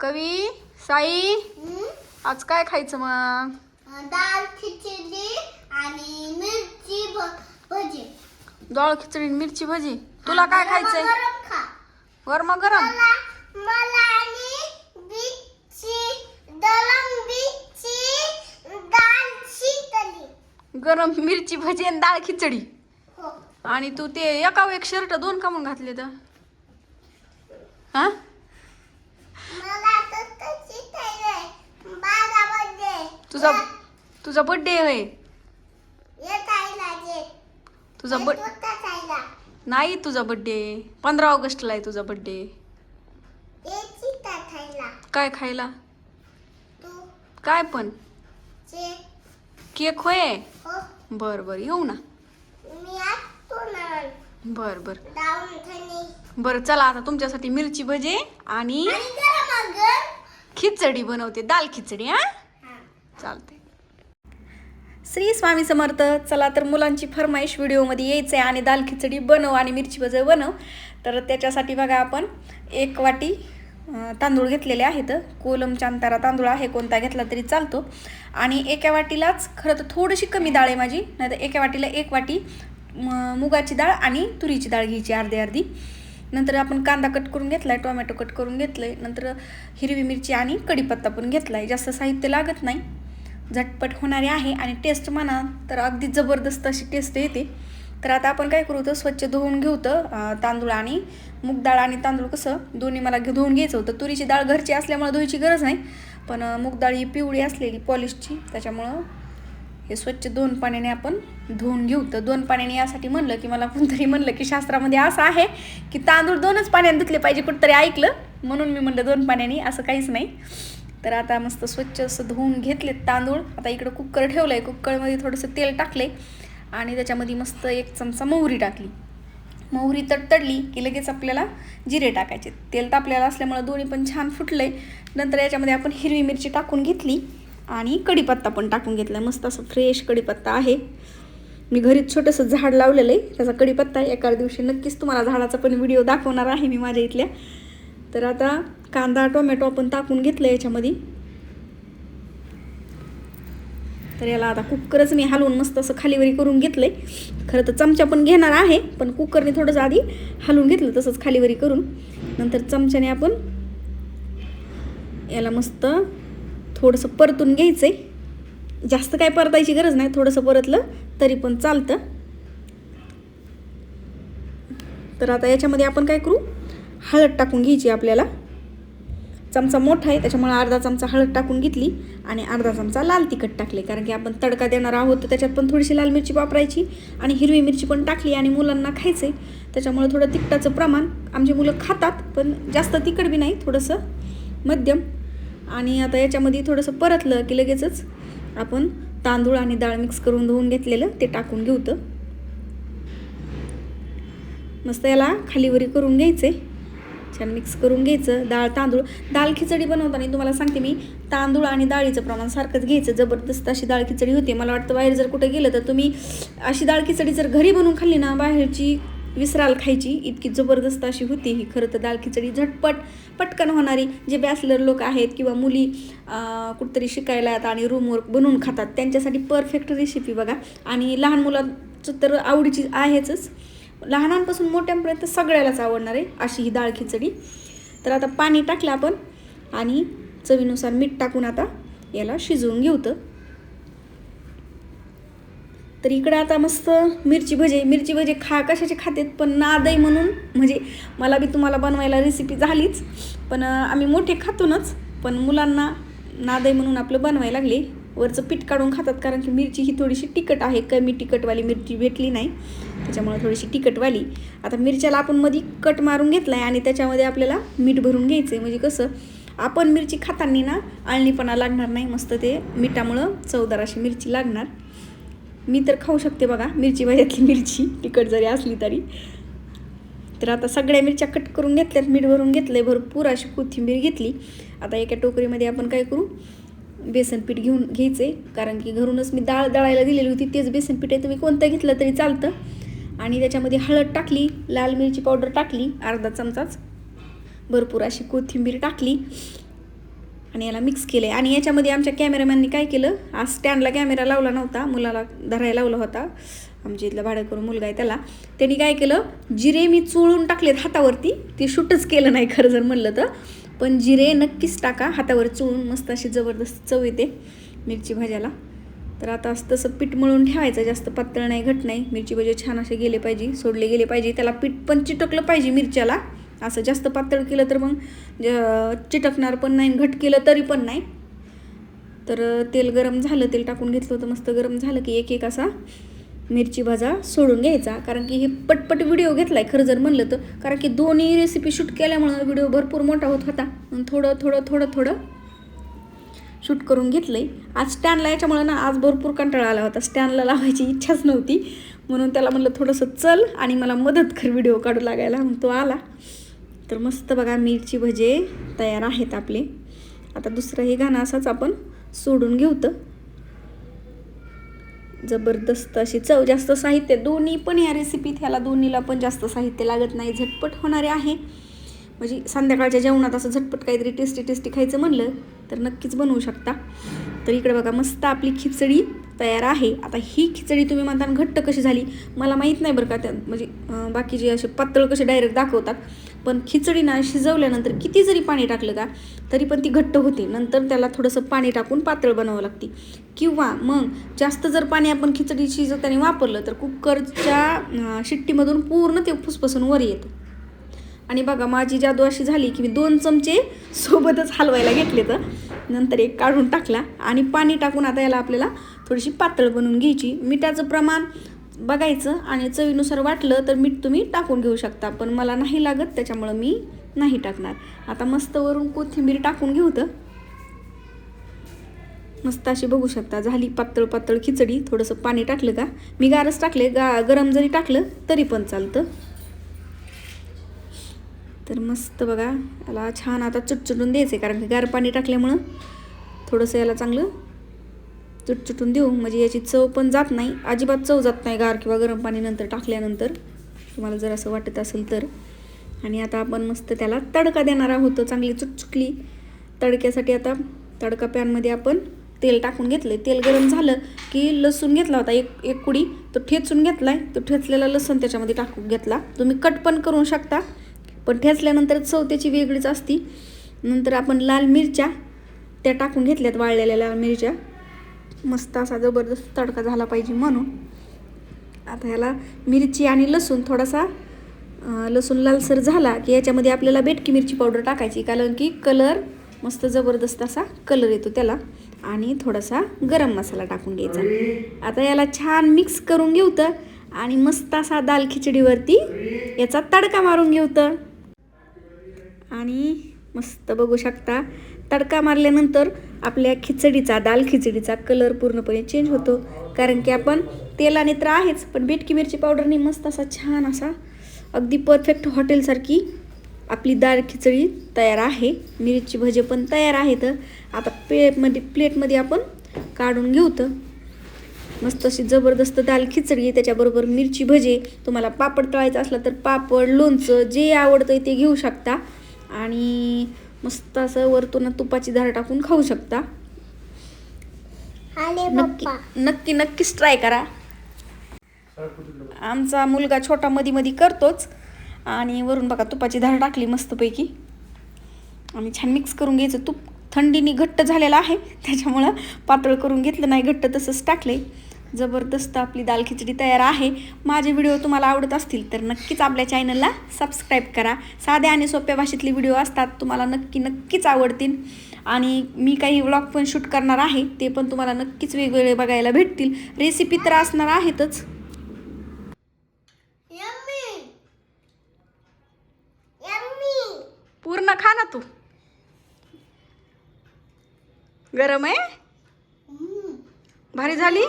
कवी साई? आज काय खायचं मग? डाळ खिचडी आणि मिरची भजी. डाळ खिचडी आणि मिरची भजी? तुला काय खायचंय? गरम गरमा गरम मला आणि गरम मिरची भजी आणि डाळ खिचडी. हो. आणि तू ते एका एक शर्ट दोन का मग घातले तर हा मला तर तशी खायचंय बारा वाजले तुझा तुझा बर्थडे आहे. तुझा ब खायला नाही तुझा बर्थडे पंधरा ऑगस्टला आहे तुझा खायला काय खायला? काय पण. केक होय? हो. बर बर येऊ ना. बर बर. बरं चला आता तुमच्यासाठी मिरची भजी आणि खिचडी बनवते. दाल खिचडी हा? चालते श्री स्वामी समर्थ चला तर मुलांची फरमाईश व्हिडिओमध्ये यायचं आहे आणि दाल खिचडी बनव आणि मिरची भजी बनव. तर त्याच्यासाठी बघा आपण एक वाटी तांदूळ घेतलेले आहेत. कोलमच्या अंतारा तांदूळ आहे कोणता घेतला तरी चालतो. आणि एका वाटीलाच खरं तर थोडीशी कमी डाळ आहे माझी नाही तर एका वाटीला एक वाटी मुगाची डाळ आणि तुरीची डाळ घ्यायची अर्धी अर्धी. नंतर आपण कांदा कट करून घेतला आहे टोमॅटो कट करून घेतलं आहे नंतर हिरवी मिरची आणि कढीपत्ता पण घेतला आहे जास्त साहित्य लागत नाही. झटपट होणारे आहे आणि टेस्ट म्हणा तर अगदी जबरदस्त अशी टेस्ट येते. तर आता आपण काय करू तर स्वच्छ धुवून घेऊ तर तांदूळ आणि मूग डाळ आणि तांदूळ कसं दोन्ही मला घे धुवून घ्यायचं होतं. तुरीची डाळ घरची असल्यामुळं धुवायची गरज नाही पण मूग डाळ ही पिवळी असलेली पॉलिशची त्याच्यामुळं हे स्वच्छ दोन पाण्याने आपण धुवून घेऊ तर दोन पाण्याने यासाठी म्हणलं की मला कोणतरी म्हणलं की शास्त्रामध्ये असं आहे की तांदूळ दोनच पाण्याने धुतले पाहिजे कुठंतरी ऐकलं. म्हणून मी म्हणलं दोन पाण्याने असं काहीच नाही. तर आता मस्त स्वच्छ असं धुवून घेतलेत तांदूळ. आता इकडं कुकर ठेवलं आहे कुकरमध्ये थोडंसं तेल टाकले आणि त्याच्यामध्ये मस्त एक चमचा मोहरी टाकली. मोहरी तडतडली की लगेच आपल्याला जिरे टाकायचे. तेल तापलेलं असल्यामुळे दोन्ही पण छान फुटले नंतर याच्यामध्ये आपण हिरवी मिरची टाकून घेतली. आणि कढीपत्ता पण टाकून घेतला. मस्त असं फ्रेश कढीपत्ता आहे. मी घरीच छोटंसं झाड लावलेलं आहे त्याचा कढीपत्ता आहे एका दिवशी नक्कीच तुम्हाला झाडाचा पण व्हिडिओ दाखवणार आहे मी माझ्या इथल्या. तर आता कांदा टोमॅटो आपण टाकून घेतलं याच्यामध्ये. तर याला आता कुकरच मी हलवून मस्त असं खालीवरी करून घेतलं आहे खरं तर चमचा पण घेणार आहे पण कुकरने थोडंसं आधी हलवून घेतलं तसंच खालीवरी करून. नंतर चमच्याने आपण याला मस्त थोडंसं परतून घ्यायचं आहे जास्त काय परतायची गरज नाही थोडंसं परतलं तरी पण चालतं. तर आता याच्यामध्ये आपण काय करू? हळद टाकून घ्यायची आपल्याला. चमचा मोठा आहे त्याच्यामुळे अर्धा चमचा हळद टाकून घेतली आणि अर्धा चमचा लाल तिखट टाकले. कारण की आपण तडका देणार आहोत तर त्याच्यात पण थोडीशी लाल मिरची वापरायची आणि हिरवी मिरची पण टाकली आणि मुलांना खायचं आहे त्याच्यामुळे थोडं तिखटाचं प्रमाण आमची मुलं खातात पण जास्त तिखट बी नाही थोडंसं मध्यम. आणि आता याच्यामध्ये थोडंसं परतलं की लगेचच आपण तांदूळ आणि डाळ मिक्स करून धुवून घेतलेलं ते टाकून घेऊ तर. मस्त याला खालीवरी करून घ्यायचे छान मिक्स करून घ्यायचं. डाळ तांदूळ. दाल खिचडी बनवताना तुम्हाला सांगते मी तांदूळ आणि डाळीचं प्रमाण सारखंच घ्यायचं. जबरदस्त अशी डाळ खिचडी होते. मला वाटतं बाहेर जर कुठं गेलं तर तुम्ही अशी डाळ खिचडी जर घरी बनवून खाल्ली ना बाहेरची विसराल खायची. इतकी जबरदस्त अशी होती ही. खरं तर दाल खिचडी झटपट पटकन होणारी. जे बॅचलर लोक आहेत किंवा मुली कुठतरी कुठंतरी शिकायला येतात आणि रूमवर बनवून खातात त्यांच्यासाठी परफेक्ट रेसिपी बघा. आणि लहान मुलांचं तर आवडीची आहेच लहानांपासून मोठ्यांपर्यंत सगळ्यालाच आवडणार आहे अशी ही डाळ खिचडी. तर आता पाणी टाकलं आपण आणि चवीनुसार मीठ टाकून आता याला शिजवून घेऊ तर इकडं आता मस्त मिरची भजे मिरची भजे खा कशाचे खातेत पण नादई म्हणून. म्हणजे मला बी तुम्हाला बनवायला रेसिपी झालीच पण आम्ही मोठे खातूनच पण मुलांना नादई म्हणून आपलं बनवायला लागले. वरचं पीठ काढून खातात कारण की मिरची ही थोडीशी तिखट आहे कमी तिखटवाली मिरची भेटली नाही. त्याच्यामुळे थोडीशी तिखटवाली. आता मिरच्याला आपण मध्ये कट मारून घेतला आहे आणि त्याच्यामध्ये आपल्याला मीठ भरून घ्यायचं आहे म्हणजे कसं आपण मिरची खाताना ना आळणीपणा लागणार नाही. मस्त ते मिठामुळं चवदार अशी मिरची लागणार. मी तर खाऊ शकते बघा मिरची भाज्यातली मिरची तिखट जरी असली तरी. तर आता सगळ्या मिरच्या कट करून घेतल्यात मीठ भरून घेतलं आहे भरपूर अशी कोथिंबीर घेतली. आता एका टोकरीमध्ये आपण काय करू बेसन पीठ घेऊन घ्यायचे कारण की घरूनच मी डाळ दळायला दिलेली होती तेच बेसन पीठ आहे. तुम्ही कोणतं घेतलं तरी चालतं. आणि त्याच्यामध्ये हळद टाकली लाल मिरची पावडर टाकली अर्धा चमचाच भरपूर अशी कोथिंबीर टाकली आणि याला मिक्स केलं आहे आणि याच्यामध्ये आमच्या कॅमेरामॅननी काय केलं आज स्टँडला कॅमेरा लावला नव्हता मुलाला धरायला लावला होता. आमच्या इथला भाडं करून मुलगा आहे त्याला. त्यांनी काय केलं जिरे मी चोळून टाकलेत हातावरती ते शूटच केलं नाही खरं जर म्हणलं तर. पण जिरे नक्कीच टाका हातावर चोळून मस्त अशी जबरदस्त चव येते मिरची भाज्याला. तर आता असं तसं पीठ मळून ठेवायचं जास्त पातळ नाही घट नाही. मिरची भजे छान असे गेले पाहिजे सोडले गेले पाहिजे. त्याला पीठ पण चिटकलं पाहिजे मिरच्याला. असं जास्त पातळ केलं तर मग चिटकणार पण नाही घट केलं तरी पण नाही. तर तेल गरम झालं तेल टाकून घेतलं होतं मस्त गरम झालं की एक एक असा मिरची भाजा सोडून घ्यायचा. कारण की हे पटपट व्हिडिओ घेतला आहे खरं जर म्हणलं तर. कारण की दोन्ही रेसिपी शूट केल्यामुळं व्हिडिओ भरपूर मोठा होत होता. थोडं थोडं थोडं थोडं शूट करून घेतलंय. आज स्टँडला याच्यामुळं ना आज भरपूर कंटाळा आला होता. स्टँडला लावायची इच्छाच नव्हती. म्हणून त्याला म्हणलं थोडंसं चल आणि मला मदत कर व्हिडिओ काढू लागायला. मग तो आला. तर मस्त बघा मिरची भजे तयार आहेत आपले. आता दुसरं हे गाणं असंच आपण सोडून घेऊ तर जबरदस्त अशी चव. जास्त साहित्य दोन्ही पण या रेसिपीत ह्याला दोन्हीला पण जास्त साहित्य लागत नाही. झटपट होणारे आहे. म्हणजे संध्याकाळच्या जेवणात असं झटपट काहीतरी टेस्टी टेस्टी खायचं म्हणलं तर नक्कीच बनवू शकता. तर इकडे बघा मस्त आपली खिचडी तयार आहे. आता ही खिचडी तुम्ही म्हणता घट्ट कशी झाली? मला माहीत नाही बरं का त्या म्हणजे बाकीचे असे पातळ कसे डायरेक्ट दाखवतात. पण खिचडी ना शिजवल्यानंतर किती जरी पाणी टाकलं का तरी पण ती घट्ट होते. नंतर त्याला थोडंसं पाणी टाकून पातळ बनवावं लागते. किंवा मग जास्त जर पाणी आपण खिचडी शिजवताना वापरलं तर कुकरच्या शिट्टीमधून पूर्ण ते फुसफसून वर येतं. आणि बघा माझी जादू अशी झाली की मी दोन चमचे सोबतच हलवायला घेतले तर. नंतर एक काढून टाकला आणि पाणी टाकून आता याला आपल्याला थोडीशी पातळ बनवून घ्यायची. मिठाचं प्रमाण बघायचं आणि चवीनुसार वाटलं तर मीठ तुम्ही टाकून घेऊ शकता. पण मला नाही लागत त्याच्यामुळं मी नाही टाकणार. आता मस्त वरून कोथिंबीर टाकून घेऊ तर. मस्त अशी बघू शकता झाली पातळ पातळ खिचडी. थोडंसं पाणी टाकलं का? मी गारच टाकले गा गरम जरी टाकलं तरी पण चालतं. तर मस्त बघा. याला छान आता चुटचुटून द्यायचं आहे कारण की गार पाणी टाकल्यामुळं थोडंसं याला चांगलं चुटचुटून देऊ. म्हणजे याची चव पण जात नाही. अजिबात चव जात नाही गार किंवा गरम पाणी नंतर टाकल्यानंतर. तुम्हाला जर असं वाटत असेल तर. आणि आता आपण मस्त त्याला तडका देणार आहोत चांगली चुटचुकली तडक्यासाठी आता तडका पॅनमध्ये आपण तेल टाकून घेतलं तेल गरम झालं की लसूण घेतला होता एक एक कुडी. तो ठेचून घेतला आहे तो ठेचलेला लसूण त्याच्यामध्ये टाकून घेतला. तुम्ही कट पण करू शकता. पण ठेचल्यानंतर चव त्याची वेगळीच असती. नंतर आपण लाल मिरच्या त्या टाकून घेतल्यात वाळलेल्या लाल मिरच्या. मस्त असा जबरदस्त तडका झाला पाहिजे म्हणून. आता ह्याला मिरची आणि लसूण थोडासा लसूण लालसर झाला की याच्यामध्ये आपल्याला बेटकी मिरची पावडर टाकायची. कारण की कलर मस्त जबरदस्त असा कलर येतो त्याला. आणि थोडासा गरम मसाला टाकून घ्यायचा. आता याला छान मिक्स करून घेऊतं आणि मस्त असा दाल खिचडीवरती याचा तडका मारून घेऊतं आणि मस्त बघू शकता. तडका मारल्यानंतर आपल्या खिचडीचा दाल खिचडीचा कलर पूर्णपणे चेंज होतो. कारण की आपण तेलाने तर आहेच पण बेटकी मिरची पावडरने मस्त असा छान असा अगदी परफेक्ट हॉटेलसारखी आपली दाल खिचडी तयार आहे. मिरची भजे पण तयार आहेत. आता प्लेटमध्ये प्लेटमध्ये आपण काढून घेऊ तर. मस्त अशी जबरदस्त दाल खिचडी त्याच्याबरोबर मिरची भजे. तुम्हाला पापड तळायचं असलं तर पापड लोणचं जे आवडतं ते घेऊ शकता. आणि मस्त असं वरतून तुपाची धार टाकून खाऊ शकता. नक्की नक्की नक्कीच ट्राय करा. आमचा मुलगा छोटा मधी मधी करतोच. आणि वरून बघा तुपाची धार टाकली मस्तपैकी. आणि छान मिक्स करून घ्यायचं. तूप थंडीने घट्ट झालेलं आहे. त्याच्यामुळं पातळ करून घेतलं नाही घट्ट तसंच टाकले जबरदस्त आपली दाल खिचडी तयार आहे. माझे व्हिडिओ तुम्हाला आवडत असतील तर नक्कीच आपल्या चॅनलला सबस्क्राईब करा. साध्या आणि सोप्या भाषेतले व्हिडिओ असतात तुम्हाला नक्की नक्कीच आवडतील. आणि मी काही व्लॉग पण शूट करणार आहे ते पण तुम्हाला नक्कीच वेगवेगळे बघायला भेटतील. रेसिपी तर असणार आहेतच. पूर्ण खा ना तू. गरम आहे? भारी झाली?